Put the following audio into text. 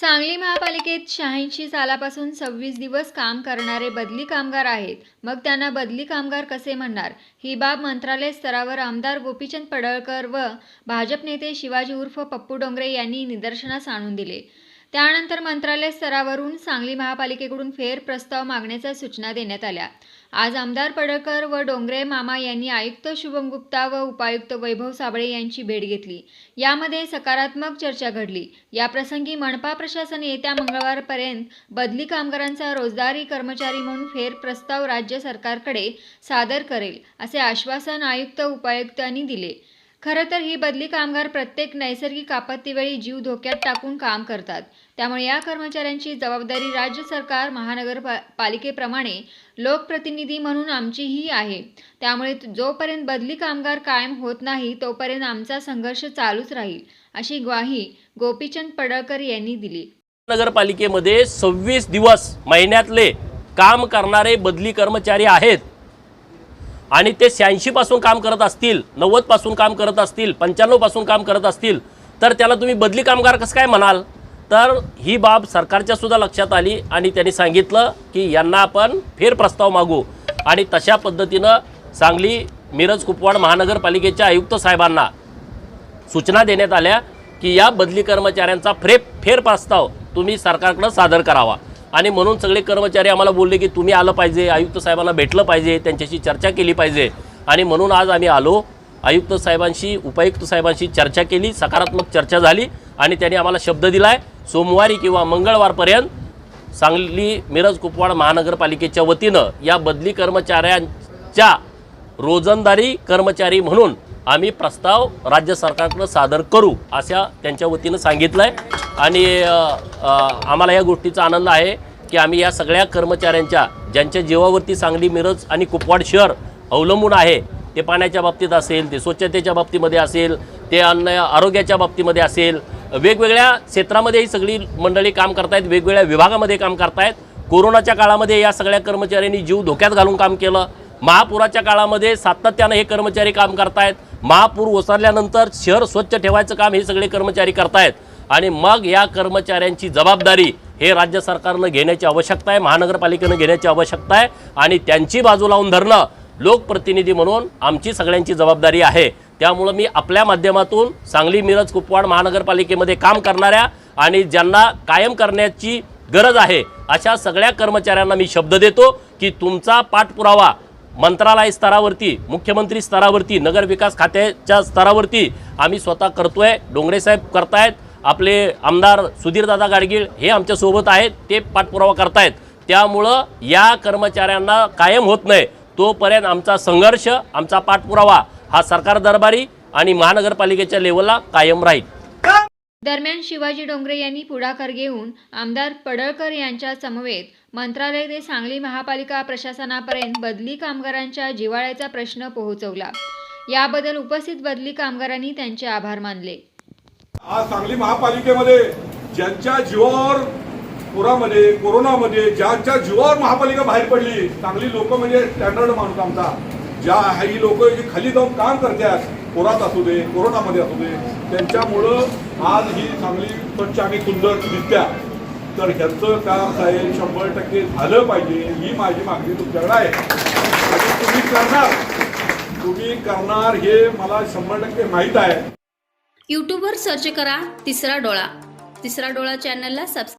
सांगली महापालिकेत शहाऐंशी सालापासून सव्वीस दिवस काम करणारे बदली कामगार आहेत. मग त्यांना बदली कामगार कसे म्हणणार? ही बाब मंत्रालय स्तरावर आमदार गोपीचंद पडळकर व भाजप नेते शिवाजी उर्फ पप्पू डोंगरे यांनी निदर्शनास आणून दिले. त्यानंतर मंत्रालय स्तरावरून सांगली महापालिकेकडून फेर प्रस्ताव मागण्याच्या सूचना देण्यात आल्या. आज आमदार पडळकर व डोंगरे मामा यांनी आयुक्त शुभम गुप्ता व उपायुक्त वैभव साबळे यांची भेट घेतली. यामध्ये सकारात्मक चर्चा घडली. याप्रसंगी मनपा प्रशासन येत्या मंगळवारपर्यंत बदली कामगारांचा रोजदारी कर्मचारी म्हणून फेर प्रस्ताव राज्य सरकारकडे सादर करेल असे आश्वासन आयुक्त उपायुक्तांनी दिले. खरं तर ही बदली कामगार प्रत्येक नैसर्गिक आपत्तीवेळी जीव धोक्यात टाकून काम करतात. त्यामुळे या कर्मचाऱ्यांची जबाबदारी राज्य सरकार महानगरपा पालिकेप्रमाणे लोकप्रतिनिधी म्हणून आमचीही आहे. त्यामुळे जोपर्यंत बदली कामगार कायम होत नाही तोपर्यंत आमचा संघर्ष चालूच राहील अशी ग्वाही गोपीचंद पडळकर यांनी दिली. नगरपालिकेमध्ये सव्वीस दिवस महिन्यातले काम करणारे बदली कर्मचारी आहेत. आणि ते शहाऐंशीपासून काम करत असतील नव्वदपासून काम करत असतील पंच्याण्णवपासून काम करत असतील तर त्याला तुम्ही बदली कामगार कसं काय म्हणाल? तर ही बाब सरकारच्या सुद्धा लक्षात आली आणि त्यांनी सांगितलं की यांना आपण फेर प्रस्ताव मागू. आणि तशा पद्धतीनं सांगली मिरज कुपवाड महानगरपालिकेच्या आयुक्त साहेबांना सूचना देण्यात आल्या की या बदली कर्मचाऱ्यांचा फ्रे फेर प्रस्ताव तुम्ही सरकारकडं सादर करावा. आणि म्हणून सगळे कर्मचारी आम्हाला बोलले की तुम्ही आलं पाहिजे आयुक्त साहेबांना भेटलं पाहिजे त्यांच्याशी चर्चा केली पाहिजे. आणि म्हणून आज आम्ही आलो आयुक्त साहेबांशी उपायुक्त साहेबांशी चर्चा केली सकारात्मक चर्चा झाली आणि त्यांनी आम्हाला शब्द दिला आहे सोमवारी किंवा मंगळवारपर्यंत सांगली मिरज कुपवाड महानगरपालिकेच्या वतीनं या बदली कर्मचाऱ्यांच्या रोजंदारी कर्मचारी म्हणून आम्ही प्रस्ताव राज्य सरकारकडं सादर करू अशा त्यांच्या वतीनं सांगितलं आहे आणि आम्हाला या गोष्टीचा आनंद आहे की आम्ही या सगळ्या कर्मचाऱ्यांच्या ज्यांच्या जीवावरती सांगली मिरज आणि कुपवाड शहर अवलंबून आहे ते पाण्याच्या बाबतीत असेल ते स्वच्छतेच्या बाबतीमध्ये असेल ते अन्न आरोग्याच्या बाबतीमध्ये असेल वेगवेगळ्या क्षेत्रामध्ये ही सगळी मंडळी काम करतायत वेगवेगळ्या विभागामध्ये काम करतायत. कोरोनाच्या काळामध्ये या सगळ्या कर्मचाऱ्यांनी जीव धोक्यात घालून काम केलं. महापुराच्या काळामध्ये सातत्यानं हे कर्मचारी काम करतायत. महापूर ओसरल्यानंतर शहर स्वच्छ ठेवायचं काम हे सगळे कर्मचारी करतायत. आणि मग या कर्मचाऱ्यांची जबाबदारी हे राज्य सरकारनं घेण्याची आवश्यकता आहे महानगरपालिकेनं घेण्याची आवश्यकता आहे. आणि त्यांची बाजू लावून धरणं लोकप्रतिनिधी म्हणून आमची सगळ्यांची जबाबदारी आहे. त्यामुळं मी आपल्या माध्यमातून सांगली मिरज कुपवाड महानगरपालिकेमध्ये काम करणाऱ्या आणि ज्यांना कायम करण्याची गरज आहे अशा सगळ्या कर्मचाऱ्यांना मी शब्द देतो की तुमचा पाठपुरावा मंत्रालय स्तरावरती मुख्यमंत्री स्तरावरती नगरविकास खात्याच्या स्तरावरती आम्ही स्वतः करतोय. डोंगरेसाहेब करतायत. आपले आमदार सुधीरदादा गाडगीळ हे आमच्यासोबत आहेत. ते पाठपुरावा करतायत. त्यामुळं या कर्मचाऱ्यांना कायम होत नाही. तोपर्यंत आमचा संघर्ष आमचा पाठपुरावा हा सरकार दरबारी आणि महानगरपालिकेच्या लेवलला कायम राहील. दरम्यान शिवाजी डोंगरे यांनी पुढाकार घेऊन आमदार पडळकर यांच्या समवेत मंत्रालय ते सांगली महापालिका प्रशासनापर्यंत बदली कामगारांच्या जिवाळ्याचा प्रश्न पोहोचवला. याबद्दल उपस्थित बदली कामगारांनी त्यांचे आभार मानले. आज सांगली महापालिकेमध्ये ज्यांच्या जीवावर पुरामध्ये कोरोनामध्ये ज्यांच्या जीवावर महापालिका बाहेर पडली चांगली लोक म्हणजे स्टँडर्ड माणूस आमचा. ज्या ही लोक जी खाली जाऊन काम करतात पुरात असू दे कोरोनामध्ये असू दे त्यांच्यामुळं आज ही चांगली स्वच्छ आणि सुंदर दिसत्या तर ह्याचं काम साहेब शंभर टक्के झालं पाहिजे ही माझी मागणी तुमच्याकडे आहे. आणि तुम्ही करणार तुम्ही करणार हे मला शंभर टक्के माहीत आहे. युट्यूबवर सर्च करा तिसरा डोळा. तिसरा डोळा चॅनलला सबस्क्राईब